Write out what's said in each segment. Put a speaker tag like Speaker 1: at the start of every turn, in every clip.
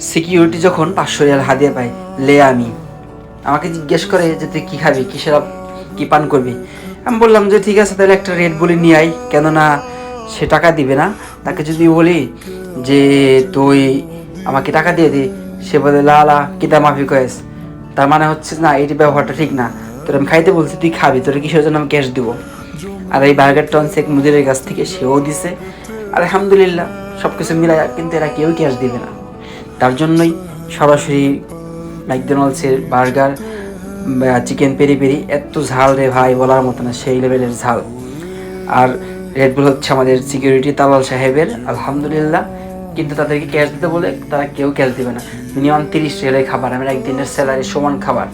Speaker 1: Security যখন পাঁচশো Real হাদিয়া পায়, লে আমি। আমাকে জিজ্ঞেস করে যে, তুই কী খাবি? কিসের কী পান করবি? আমি বললাম যে, ঠিক আছে, তাহলে একটা রেড বলি নিয়ে আই কেননা সে টাকা দিবে না। তাকে যদি বলি যে, তুই আমাকে টাকা দিয়ে দি, সে বলে, লা লা কিতা মাফি কয়েস তার মানে হচ্ছে, না এই ব্যবহারটা ঠিক না। তোর আমি খাইতে বলছি, তুই খাবি, তোর কিসের জন্য আমি ক্যাশ দিব? আর এই বার্গার টন শেখ মুদিরের কাছ থেকে সেও দিছে। আর আলহামদুলিল্লাহ সব কিছু মিলাই কিন্তু এরা কেউ ক্যাশ দিবে না। তার জন্যই সরাসরি ম্যাকডোনাল্ডসের বার্গার চিকেন পেরি পেরি, এত ঝাল রে ভাই বলার মতো না, সেই লেভেলের ঝাল। আর রেডবুল হচ্ছে আমাদের সিকিউরিটি তালাল সাহেবের, আলহামদুলিল্লাহ। কিন্তু তাদেরকে ক্যাশ দিতে বলে তারা কেউ ক্যাশ দিবে না। মিনিমাম তিরিশ রেলের খাবার আমার একদিনের স্যালারি সমান খাবার।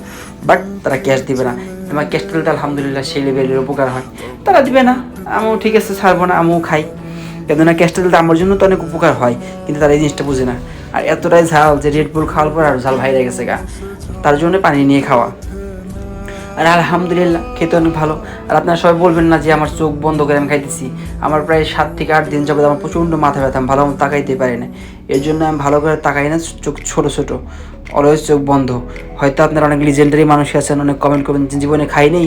Speaker 1: বাট তারা ক্যাশ দিবে না। আমার ক্যাশ দিলে আলহামদুলিল্লাহ সেই লেভেলের উপকার হয়। তারা দিবে না। আমিও ঠিক আছে, ছাড়বো না, আমিও খাই। কেননা ক্যাশটা দিলে আমার জন্য তো অনেক উপকার হয়। কিন্তু তারা এই জিনিসটা বুঝে না। আর এতটাই ঝাল যে রেড খাওয়ার পর আর ঝাল ভাই গেছে গা। তার জন্য পানি নিয়ে খাওয়া। আর আলহামদুলিল্লাহ, খেতে অনেক ভালো। আর আপনারা সবাই বলবেন না যে আমার চোখ বন্ধ করে আমি খাইতেছি। আমার প্রায় সাত থেকে আট দিন যাবত আমার প্রচণ্ড মাথা ব্যথা, আমি ভালো মতো তাকাইতে পারি না এর জন্য আমি ভালো করে তাকাই না, চোখ ছোটো ছোটো, অলওয়েজ চোখ বন্ধ। হয়তো আপনারা অনেক লিজেন্ডারি মানুষ আছেন, অনেক কমেন্ট করবেন, যে জীবনে খাই নেই,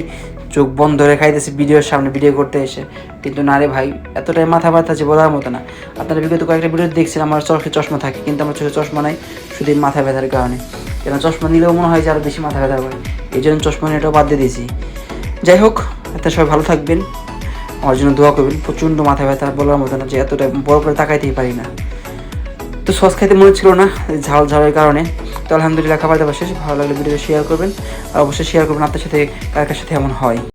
Speaker 1: চোখ বন্ধ করে খাইতেছি ভিডিওর সামনে ভিডিও করতে এসে। কিন্তু না রে ভাই, এতটাই মাথা ব্যথা আছে বলার মতো না। আপনারা বিগত কয়েকটা ভিডিও দেখছেন, আমার চোখে চশমা থাকে, কিন্তু আমার চোখে চশমা নাই, শুধু মাথা ব্যথার কারণে। কেন, চশমা নিলেও মনে হয় যে আরও বেশি মাথা ব্যথা হয়। এই জন্য চশমা নিয়ে এটাও বাদ দিয়ে দিয়েছি। যাই হোক এত সবাই ভালো থাকবেন। আমার জন্য দোয়া করবেন। প্রচণ্ড মাথা ব্যথা বলার মতো না যে এতটা বড় করে তাকাইতেই পারি না। তো সস খাইতে মনে ছিল না, ঝাল ঝালের কারণে। তো আলহামদুলিল্লাহ খাবার দাবার শেষ ভালো লাগলে ভিডিও শেয়ার করবেন। আর অবশ্যই শেয়ার করবেন আপনার সাথে কার সাথে এমন হয়।